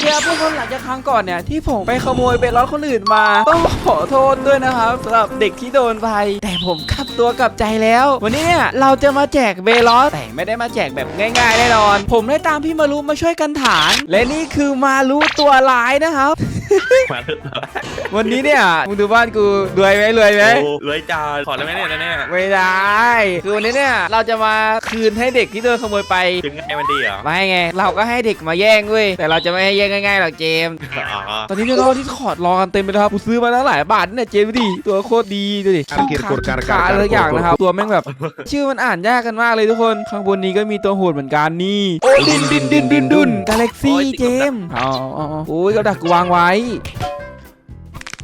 เคครับทุกคนหลังจากครั้งก่อนเนี่ยที่ผมไปขโมยเบลลอสคนอื่นมา ต้องขอโทษด้วยนะครับสำหรับเด็กที่โดนไป แต่ผมกลับตัวกลับใจแล้ว วันนี้เนี่ยเราจะมาแจกเบรลอสแต่ไม่ได้มาแจกแบบง่ายๆแน่นอน ผมได้ตามพี่มารุมาช่วยกันฐาน และนี่คือมารุตัวร้ายนะครับ มาเถอะวันนี้เนี่ยมึงดูบ้านกูรวยไหมรวยไหมโอ้รวยจานขอได้ไหมเนี่ยเนี่ยไม่ได้คือวันนี้เนี่ยเราจะมาคืนให้เด็กที่โดนขโมยไปถึงไงมันดีเหรอไม่ไง เราก็ให้เด็กมาแย่งเว้ยแต่เราจะไม่ให้แย่งง่ายๆหรอกเจมส์อ๋อตอนนี้เนี่ยเราที่ขอดรอกันเต็มไปแล้วครับกูซื้อมาตั้งหลายบาทเนี่ยเจมส์ดูดิตัวโคตรดีดูดิอังกฤษกดการขาเลยอย่างนะครับตัวแม่งแบบกชื่อมันอ่านยากกันมากเลยทุกคนข้างบนนี้ก็มีตัวโหดเหมือนกันนี่โอ้ดินดินดินดินดุนกาแล็กซี่เจมส์อ๋ออ๋ออ๋อโอ้ยกับดักกูวางไว้ไหม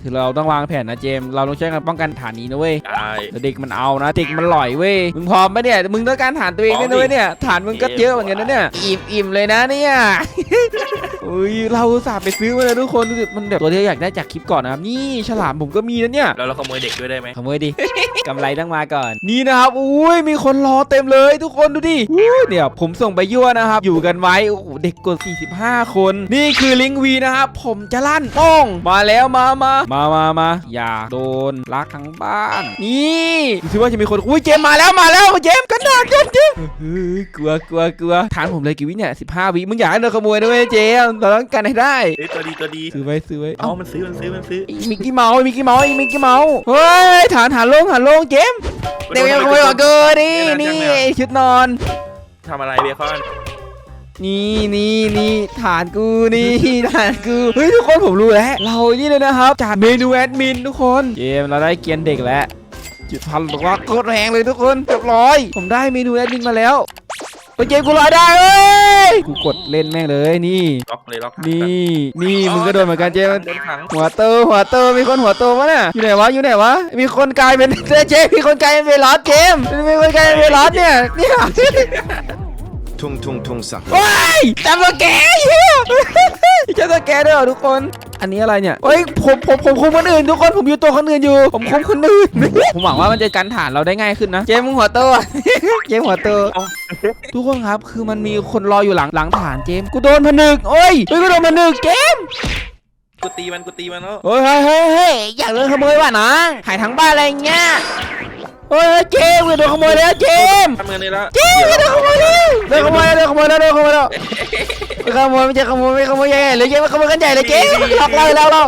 คือเราต้องวางแผนนะเจมส์เราต้องช่วยกันป้องกันฐานนี้นะเว้ยได้ แต่เด็กมันเอานะเด็กมันหล่อยเว้ย มึงพร้อมไหมเนี่ย มึงต้องการฐานตัวเองด้วยนะเว้ยเนี่ย ฐานมึงก็เยอะเหมือนกันนะเนี่ย อิ่มอิ่มเลยนะเนี่ย อุ้ยเราอุตสาห์ไปซื้อมาเลยทุกคนดูดิมันแบบตัวที่อยากได้จากคลิปก่อนนะครับ นี่ฉลามผมก็มีนะเนี่ย แล้วเราขโมยเด็กด้วยได้ไหมขโมยดิ กำไรต้องมาก่อน นี่นะครับ อุ้ย มีคนรอเต็มเลยทุกคนดูดิอุ้ยเนี่ยผมส่งไปยั่วนะครับ อยู่กันไว้ โอ้โห เด็กกด45 คน นี่คือลิงก์วีนะครับ ผมจะลั่นโป้งมาแล้วมามามามามาอย่าโดนรักทั้งบ้าน นี่ดูสิว่าจะมีคนอุ้ยเจมส์มาแล้วมาแล้วเจมส์กันหนากันเจมส์เฮ้ยกลัวกลัวกลัวฐานผมเลยกี่วิเนี่ย15วิมึงอยากให้โดนขโมยด้วยเจมส์เราต้องการให้ได้เอ้ยตัวดีตัวดีซื้อไว้ซื้อไว้เอามันซื้อมันซื้อมันซื้อมิกกี้เมาส์มิกกี้เมาส์มิกกี้เมาส์เฮ้ยฐานฐานลงฐานลงเจมส์เดี๋ยวยังขโมยก่อนเกินนี่นี่ชุดนอนทำอะไรเบคอน นี่นี่นี่ฐานกูนี่ฐานกูเฮ้ยทุกคนผมรู้แล้วเรานี่เลยนะครับจากเมนูแอดมินทุกคนเจมส์เราได้เกียนเด็กแล้วจุดพันบอกว่าโคตรแรงเลยทุกคนเรียบร้อย ผมได้เมนูแอดมินมาแล้วเฮ้ยเจมส์กูลอยได้เอ้ยกูกดเล่นแม่งเลยนี่ล็อกเลยล็อกนี่นี่มึงก็โดนเหมือนกันเจมส์โดนขังหัวโตหัวโตมีคนหัวโตปะเนี่ยอยู่ไหนวะอยู่ไหนวะมีคนกลายเป็นเจเจมีคนกลายเป็นเวลอสเจมส์มีคนกลายเป็นเวลอสเนี่ยเนี่ย Tung tung tung sak. ว้ายจำสแกร์เฮียจำสแกร์ด้วยเหรอทุกคน อันนี้อะไรเนี่ยเฮ้ยผมผมผมคุมคนอื่นทุกคนผมอยู่ตัวคนอื่นอยู่ ผมคุมคนอื่น ผมหวังว่ามันจะกันฐานเราได้ง่ายขึ้นนะ เจมส์มึงหัวโตอะเจมส์หัวโตทุกคนครับคือมันมีคนรออยู่หลังหลังฐานเจมส์กูโดนผนึกโอ้ยเฮ้ยกูโดนผนึกเจมส์กูตีมันกูตีมันแล้วเฮ้ยเฮ้ยเฮ้ยเฮ้ยอยากโดนขโมยว่ะนะหายทั้งบ้านอะไรเงี้ย เฮ้ยเจมส์โดนขโมยแล้วเจมส์ทำเงินนี่แล้วเจมส์โดนขโมยแล้วโดนขโมยแล้วโดนขโมยแล้วโดนขโมยแล้วไม่ขโมยไม่ใช่ขโมยไม่ขโมยใหญ่เลยเจมส์ขโมยกันใหญ่เลยเจมส์หลอกเราแล้วเรา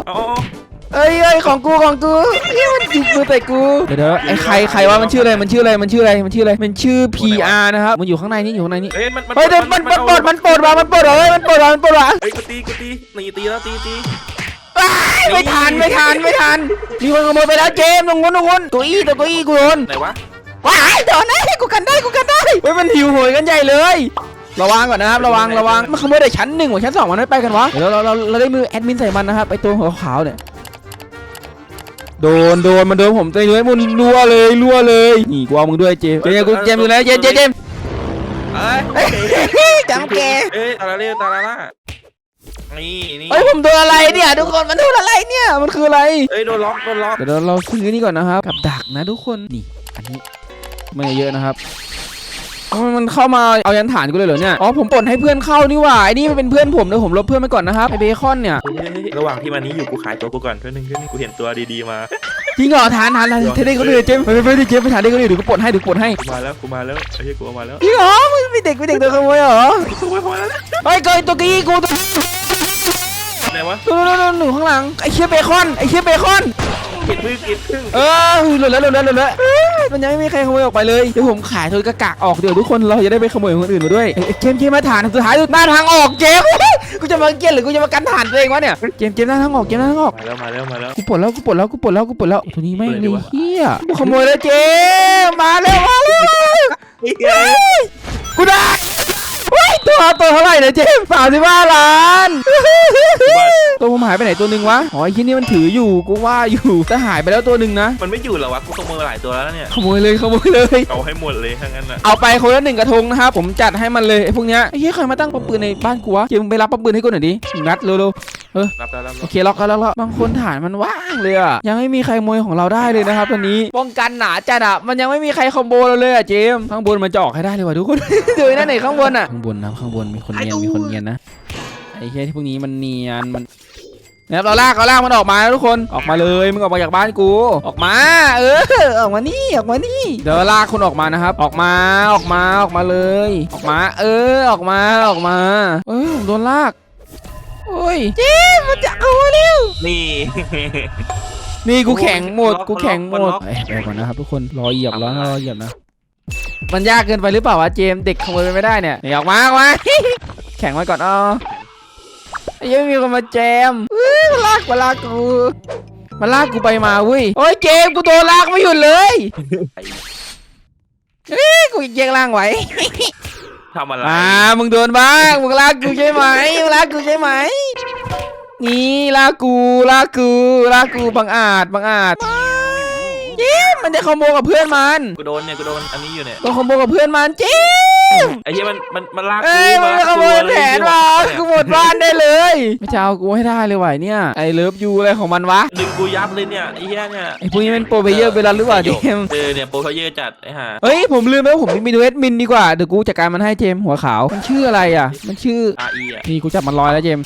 เอ้ยเอ้ยของกูของกูเฮ้ยมันจิกมือใส่กูเดี๋ยวเดี๋ยวไอ้ใครใครว่ามันชื่ออะไรมันชื่ออะไรมันชื่ออะไรมันชื่ออะไรมันชื่อ PR นะครับมันอยู่ข้างในนี่อยู่ข้างในนี่เฮ้ยมันมันมันปลดมันปลดว่ะมันปลดว่ะเฮ้ยมันปลดว่ะมันปลดว่ะเฮ้ยกูตีกูตีตีตีแล้วตีตี ว้ายไม่ทันไม่ทันไม่ทันมีคนขโมยไปแล้วเจมส์ตรงนู้นตรงนู้นเก้าอี้ตัวเก้าอี้กูโดนไหนวะว้ายโดนนะกูกันได้กูกันได้เฮ้ยมันหิวโหยกันใหญ่เลย ระวังก่อนนะครับระวังระวังมันขโมยแต่ชั้นหนึ่งหัวชั้นสองมันไม่ไปกันวะเดี๋ยวเราเราเราได้มือแอดมินใส่มันนะครับไอตัวหัวขาวเนี่ยโดนโดนมันโดนผมเตะเลยมันรัวเลยรัวเลยนี่กูเอามึงด้วยเจมส์เจมส์กูเจมส์อยู่แล้วเจมส์เจมส์เจมส์เอ้ยจำแกเอ้ยตาลาเล่ตาลาล่า นี่นี่เฮ้ยผมโดนอะไรเนี่ยทุกคนมันโดนอะไรเนี่ยมันคืออะไรเอ้ยโดนล็อกโดนล็อกเดี๋ยวเราซื้อนี่ก่อนนะครับกับดักนะทุกคนนี่อันนี้ไม่เยอะนะครับเอามันเข้ามาเอายันฐานกูเลยเหรอเนี่ยอ๋อผมปลดให้เพื่อนเข้านี่หว่าไอ้นี่มันเป็นเพื่อนผมเดี๋ยวผมลบเพื่อนไปก่อนนะครับไอเบคอนเนี่ยเฮ้ยเฮ้ยเฮ้ยระหว่างที่มันนี้อยู่กูขายตัวกูก่อนเพื่อนนึงเพื่อนนึงกูเห็นตัวดีๆมาจริงเหรอฐานฐานฐานเทเด็กคนอื่นเจมส์ไปไปไปเจมส์ไปฐานเด็กคนอื่นเดี๋ยวกูปลดให้เดี๋ยวกูปลดให้กูมาแล้วกูมาแล้วไอ้เหี้ยกูเอามาแล้วจริงเหรอมึงเป็นเด็กเป็นเด็กตัวขโมยเหรอ กูมาพอแล้วนะไอ้ยเกยตัวกี้กูตัว ไหนวะตัวนู้นนู้นหนึ่งข้างหลังไอ้เชี่ยเบคอนไอ้เชี่ยเบคอน กินพึ่งกินพึ่งเออหลุดแล้วหลุดแล้วหลุดแล้วเอ้ยมันยังไม่มีใครขโมยออกไปเลยเดี๋ยวผมขายโดยกระกากออกเดี๋ยวทุกคนเราจะได้ไปขโมยของคนอื่นมาด้วยเอ้ยเจมส์เจมส์มาฐานสุดท้ายหน้าทางออกเจมส์ กูจะมาเกลียดหรือกูจะมากันฐานตัวเองวะเนี่ยเจมส์เจมส์หน้าทางออกเจมส์หน้าทางออก มาแล้วมาแล้วมาแล้ว กูปลดแล้วกูปลดแล้วกูปลดแล้วกูปลดแล้วตัวนี้ไม่งเปิดเลดิยวะ เฮียกูขโมยแล้วเจมส์มาแล้วมาแล้วกูได้เฮ้ย ตัวตัวเท่าไหร่เนี่ยเจมส์สามสิบห้าล้าน ตัวผมหายไปไหนตัวหนึ่งวะอ๋อไอ้ที่นี่มันถืออยู่กูว่าอยู่แต่หายไปแล้วตัวหนึ่งนะมันไม่อยู่เหรอวะกูขโมยมาหลายตัวแล้วเนี่ยขโมยเลยขโมยเลย เอาให้หมดเลยทั้งนั้นอะเอาไปคนละหนึ่งกระทงนะครับผมจัดให้มันเลยไอ้พวกเนี้ยไอ้เหี้ยใครมาตั้งปั๊มปืนในบ้านกูวะเดี๋ยวมึงไปรับปั๊มปืนให้กูหน่อยดิงัดเร็ว รับแล้วรับๆแล้โอวเคล็อกกันแล้วล็อกบางคนฐานมันว่างเลยอะยังไม่มีใครขโมยของเราได้เลยนะครับตอนนี้ป้องกันหนาจัดอะมันยังไม่มีใครขโมยเราเลยอะเจมส์ข้างบนมันจะออกให้ได้เลยว่ะทุกคน ดูนั่นไหนข้างบนอะข้างบนนะข้างบนมีคนเนียนมีคนเนียนนะไอ้เหี้ยที่พวกนี้มันเนียนมันนะครับเราลากเราลากมันออกมานะทุกคนออกมาเลยมึงออกมาจากบ้านกูออกมา เออออกมานี่ออกมานี่เดี๋ยวลากคุณออกมานะครับ ออกมาออกมาออกมาเลย ออกมา เออออกมาออกมา เอ้ยผมโดนลาก โอ้ยเจ๊มันจะเอาเร็วนี่ นี่กูแข็งหมดล็อกกูแข็งหมล็ดอกล็อกเอ้ยไปก่อนนะครับทุกคน รอเหยียบแล้วรอเหยียบนะ มันยากเกินไปหรือเปล่าวะเจมส์เด็กขโมยไปไม่ได้เนี่ยนี่ออกมาออกมาแข็งไว้ก่อนอ๋อไอ้ยังมีคนมาแจมเอ้ยมาลากมาลากกูมาลากกูไปมาเว้ย โอ้ยเจมส์กูโดนลากไม่หยุดเลยเอ้ยกูแยกล่างไว้ ทำอะไรอ่ามึงโดนบ้างมึงลากกูใช่ไหมมึงลากกูใช่ไหมนี่ลากกูลากกูลากกูบังอาจบังอาจ จมส์มันจะขโมยกับเพื่อนมันกูโดนเนี่ยกูโดนอันนี้อยู่เนี่ยโดนขโมยกับเพื่อนมันเจมส์ไอ้เหี้ยมันมันมันลากเอ้ยมันลากขโมยแผนมาเลยกูหมดบ้านได้เลยไม่จะเอากูให้ได้เลยว่ะเนี่ยไอเลิฟยูอะไรของมันวะดึงกูยับเลยเนี่ยไอ้เหี้ยเนี่ยไอพวกนี้เป็นโปรเพลเยอร์ไปแล้วหรือเปล่าเจมส์เออเนี่ยโปรเพลเยอร์จัดไอ้ห่าเฮ้ยผมลืมไปว่าผมมีดูเอสมินดีกว่าเดี๋ยวกูจัดการมันให้เจมส์หัวขาวมันชื่ออะไรอะ มันชื่ออาอีอะนี่กูจับมันลอยแล้วเจมส์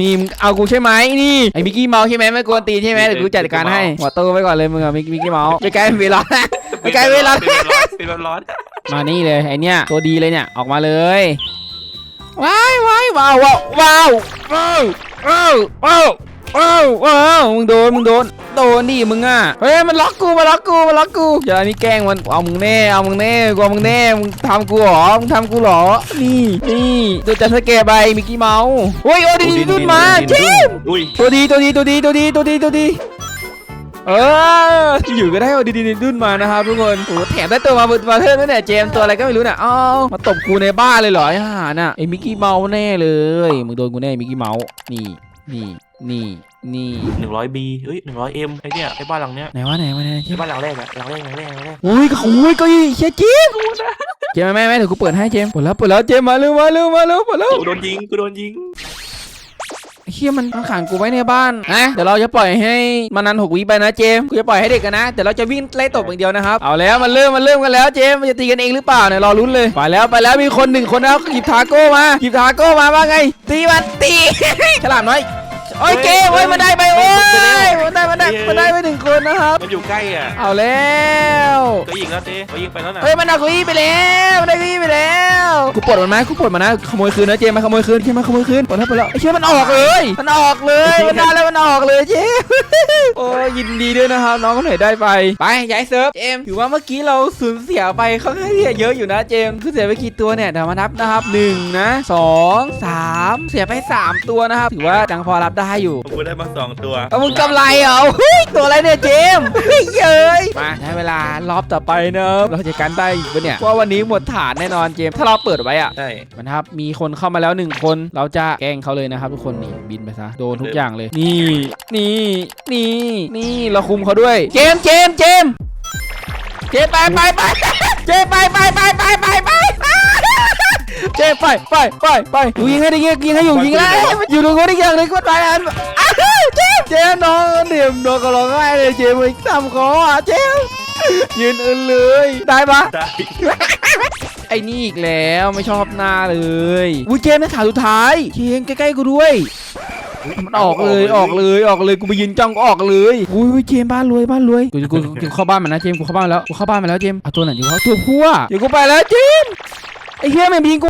นี่มึงเอากูใช่ไหมนี่ไอ้มิกกี้เมาส์ใช่ไหมไม่กวนตีนใช่ไหมเดี๋ยวกูจัดการให้หัวโตไว้ก่อนเลยมึงอะมิกมิกกี้เมาส์จะก้ายเป็นเวลาจะกลายเป็นเวลาเป็นร้อนมานี่เลยไอเนี้ยตัวดีเลยเนี่ยออกมาเลยว้ายว้ายว้าวว้าวว้าวว้าวว้าวว้าวว้าวมึงโดนมึงโดนโดนดิมึงอะเฮ้ยมันล็อกกูมันล็อกกูมันล็อกกูอย่านี่แกล้งมันเอามึงแน่เอามึงแน่กลัวมึงแน่มึงทำกูหรอมึงทำกูหรอนี่นี่ตัวจันทร์สแกไปมิกกี้เมาส์โอ้ยโอ้ดีดีดุนมาทีมตัวดีตัวดีตัวดีตัวดีตัวดีตัวดี เอออยู่ก็ได้เอาดีๆดุนมานะครับทุกคนโอ้โหแถมได้ตัวมามาเพิ่มด้วยเนี่ยเจมส์ตัวอะไรก็ไม่รู้เนี่ยอ้าวมาตบกูในบ้านเลยเหรอไอ้ห่าน่ะไอ้มิกกี้เมาส์แน่เลยมึงโดนกูแน่มิกกี้เมาส์นี่นี่นี่นี่หนึ่งร้อยบีเฮ้ยหนึ่งร้อยเอ็มไอ้เนี่ยไอ้บ้านหลังเนี้ยไหนวะไหนวะไหนไอ้บ้านหลังแรกอะหลังแรกหลังแรกหลังแรกโอ้ยโอ้ยเก็ยี่เชี่ยเจมส์เจมส์แม่แม่เดี๋ยวกูเปิดให้เจมส์เปิดแล้วเปิดแล้วเจมส์มาเร็วมาเร็วมาเร็วเปิดแล้วกูโดนยิงกูโดนยิงไอ้ เฮียมันมันขังกูไว้ในบ้านนะเดี๋ยวเราจะปล่อยให้มันนันหกวิไปนะเจมส์กูจะปล่อยให้เด็กกันนะเดี๋ยวเราจะวิ่งไล่ตบอย่างเดียวนะครับเอาแล้วมันเริ่มมันเริ่มกันแล้วเจมส์มันจะตีกันเองหรือเปล่าเนี่ยรอลุ้นเลยไปแล้วไปแล้วมีคนหนึ่งคนนะครับหยิบทาโก้มาหยิบทาโก้มาว่าไง ตีมันตีฉลาดน้อยโอ้ยเกมเว้ยมันได้ไปโอ้ยมันได้มันได้มันได้ไปหนึ่งคนนะครับ มันอยู่ใกล้อะเอาแล้วก็ยิงแล้วเต้ก็ยิงไปแล้วนะเฮ้ยมันเอาเกุ้ยไปแล้วมันได้เกุ้ยไปแล้วกูปลดมันไหมกูปลดมันนะขโมยคืนนะเจมส์มาขโมยคืนเจมส์มาขโมยคืนปลดแล้วปลดแล้วไอ้เชี่ยมันออกเลย มันออกเลยมันได้แล้วมันออกเลยเจมส์โอ้ยยินดีด้วยนะครับน้องคนไหนได้ไปไปย้ายเซิร์ฟเจมส์ถือว่าเมื่อกี้เราสูญเสียไปค่อนข้างที่จะเยอะอยู่นะเจมส์คือเสียไปกี่ตัวเนี่ยเดี๋ยวมานับนะครับหนึ่งนะสองสามเสียไปสามตัวนะครับถือว่าดังพอรับได้อยู่กูได้มาสองตัวเอามึงกำไรเหรอเฮ้ยตัวอะไรเนี่ยเจมส์เฮ้ยเย้ยมาได้เวลารอบต่อไปนะครับเราจะกันได้อีกปะเนี่ยเพราะว่าวันนี้หมดฐานแน่นอนเจมส์ถ้าเราเปิดไว้อะใช่ มันครับมีคนเข้ามาแล้วหนึ่งคน เราจะแกล้งเขาเลยนะครับ ทุกคนนี่บินไปซะโดนทุกอย่างเลย นี่ นี่ นี่ นี่เราคุมเขาด้วย เจมส์เจมส์เจมส์เจมส์ไปไปไปเจมส์ไปไปไปไปไปไป เจมส์ไปไปไปไปอยู่ยิงให้ได้ยิงยิงให้อยู่ยิงแล้วอยู่ตรงนู้นอีกอย่างหนึงก็ไปอันอ้าวเจมส์เจมส์น้องเดี่ยมน้องก็ร้องไห้เลยเจมส์ไปทำเขาอะเจมส์ยืนอื่นเลยได้ปะได้ไอ้นี่อีกแล้วไม่ชอบหน้าเลยวูเจมส์ในขาสุดท้ายเชงใกล้ๆกูด้วยมันออกเลยออกเลยออกเลยกูไปยืนจ้องก็ออกเลยอุ้ยเจมส์บ้านรวยบ้านรวยกูกูกูเข้าบ้านมันนะเจมส์กูเข้าบ้านแล้วกูเข้าบ้านมาแล้วเจมส์เอาตัวไหนดีวะตัวพัวเดี๋ยวกูไปแล้วเจมส์ไอ้เฮียมันยิงกู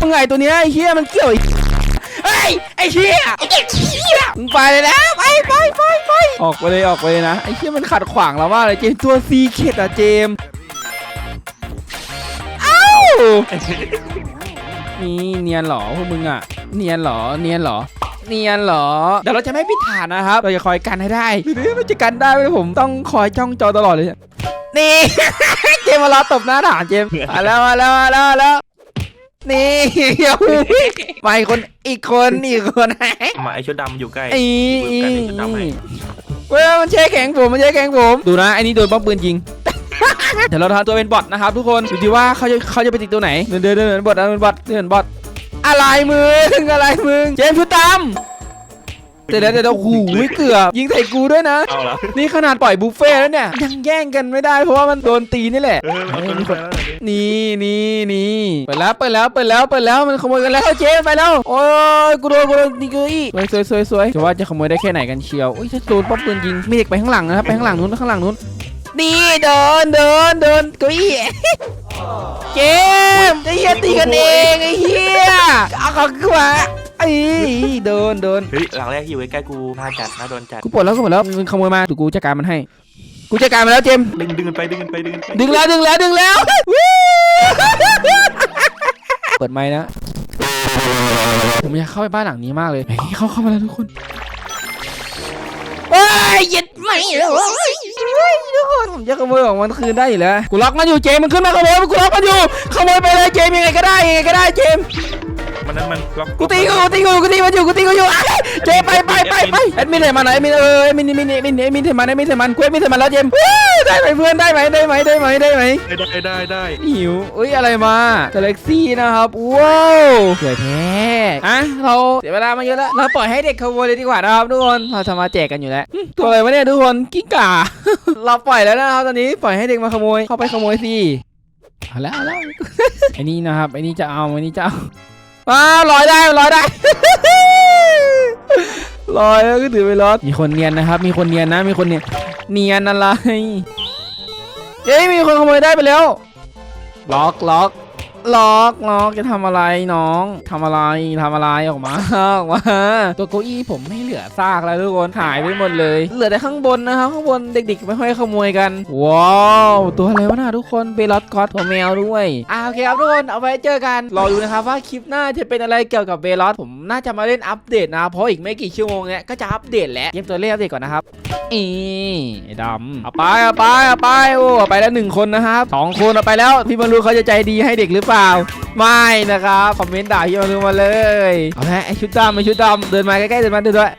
มึงไงตัวเนี้ยไอ้เฮียมันเกี่ยวไอ้เฮ้ยไอ้เฮียไอ้เด็กเฮียมึงไปเลยนะไปไปไปไปออกไปเลยออกไปเลยนะไอ้เฮียมันขัดขวางเรามากเลยเจมส์ตัวซีเคดอะเจมส์เอ้านี่เนียนเหรอพวกมึงอะ เนียนเหรอเนียนเหรอเนียนเหรอ เดี๋ยวเราจะไม่ปิดฐานนะครับ เราจะคอยกันให้ได้หรือมันจะกันได้ไหมผมต้องคอยจ้องจอตลอดเลย นี่ เจมส์มารอตบหน้าฐานเจมส์มาแล้วมาแล้วมาแล้วมาแล้ว นี่โอ้โหไปคนอีกคนอีกคนมาไอ้ชุดดำอยู่ใกล้ไอ้กูกันไอ้ชุดดำให้เว้ยมันเช็คแข็งผมมันเช็คแข็งผมดูนะไอ้นี่โดนป้อมปืนยิงเดี๋ยวเราทำตัวเป็นบอทนะครับทุกคนดูดีว่าเขาจะเขาจะไปติดตัวไหนเดินเดินเดินเดินบอทเดินบอทเดินบอทอะไรมึงอะไรมึงเจมส์ชุดดำเดี๋ยวเดี๋ยวเดี๋ยวโอ้โหเกือบยิงใส่กูด้วยนะเอาเหรอนี่ขนาดปล่อยบุฟเฟ่ต์แล้วเนี่ย ยังแย่งกันไม่ได้เพราะว่ามันโดนตีนี่แหละเออเอาค นไปแล้วนี่นี่นี่เปิดแล้วเปิดแล้วเปิดแล้วเปิดแล้วมันขโมยกันแล้วเจ๊ไปแล้วโอ้ยกูโดนกูโดนนี่กูอีสวยสวยสวยสวยจะว่าจะขโมยได้แค่ไหนกันเชียวอุ้ยจะโดนป้อมปืนยิงมีเด็กไปข้างหลังนะครับไปข้างหลังนู้นข้างหลังนู้นนี่เดินเดินเดินเก้าอี้เกมไอ้เหี้ยตีกันเองไอ้เหี้ยเอาเขาขึ้นมาไอ้เดินเดินเฮ้ยหลังแรกที่อยู่ใกล้ๆกูน่าจัดน่าโดนจัดกูปวดแล้วกูปวดแล้วมึงขโมยมาถูกกูจัดการมันให้ กูจัดการมันแล้วเจมส์ดึงดึงกันไปดึงกันไปดึงกันไปดึงแล้วดึงแล้วดึงแล้วเปิดไม้นะผมอยากเข้าไปบ้านหลังนี้มากเลยเฮ้ยเข้าเข้ามาแล้วทุกคนเฮ้ยหยิดไม่เลยเฮ้ยทุกคนผมจะขโมยของมันคืนได้อยู่แล้วกูล็อกมันอยู่เจมส์มันขึ้นมาขโมยมันกูล็อกมันอยู่ขโมยไปเลยเจมส์ยังไงก็ได้ยังไงก็ได้เจมส์ มันนั้นมันล็อกกูตีกูกูตีกูกูตีมันอยู่กูตีกูอยู่อ้ายเจมส์ไปไปไปไปแอดมินไหนมาไหนแอดมินเออแอดมินแอดมินแอดมินแอดมินเทมันแอดมินเทมันกูแอดมินเทมันแล้วเจมส์วู้ได้ไหมเพื่อนได้ไหมได้ไหมได้ไหมได้ไหมได้ได้ได้ได้หิวเอ้ยอะไรมากาแล็กซี่นะครับว้าวสวยแท้อะเราเสียเวลามาเยอะแล้วเราปล่อยให้เด็กขโมยเลยดีกว่านะครับทุกคนเราจะมาแจกกันอยู่แล้วหึตัวอะไรวะเนี่ยทุกคนกิ้งก่าเราปล่อยแล้วนะครับตอนนี้ปล่อยให้เด็กมาขโมยเข้าไปขโมยสิเอาแล้วเอาแล้วไอ้นี่นะครับไอ้นี่จะเอาไอ้นี่จะเอา อ้าวลอยได้ลอยได้ ลอยแล้วก็ถือไปรถมีคนเนียนนะครับ มีคนเนียนนะ มีคนเนียนเนียนอะไรเอ้ยมีคนขโมยได้ไปแล้ว ล็อกล็อก ล็อกล็อกจะทำอะไรน้องทำอะไรทำอะไรออกมาออกมาตัวเก้าอี้ผมไม่เหลือซากแล้วทุกคนหายไปหมดเลย เหลือแต่ข้างบนนะครับข้างบนเด็กๆไม่ค่อยขโมยกัน ว้าวตัวอะไรวะน่าทุกคนเบลอตกอตตัวแมวด้วยอ่าโอเคครับทุกคนเอาไว้เจอกันรอดูนะครับว่าคลิปหน้าจะเป็นอะไรเกี่ยวกับเบลอตผมน่าจะมาเล่นอัปเดตนะ เพราะอีกไม่กี่ชั่วโมงเนี้ยก็จะอัปเดตแล้วเกมตัวเลขอัปเดตก่อนนะครับอีดำเอาไปเอาไปเอาไปโอ้เอาไปแล้วหนึ่งคนนะครับสองคนเอาไปแล้วพี่บอลลูเขาจะใจดีให้เด็กหรือเปล่าไม่นะครับ คอมเมนต์ด่าพี่มาดูมาเลย เอาละไอชุดดำไอชุดดำเดินมาใกล้ๆเดินมาเดินด้วย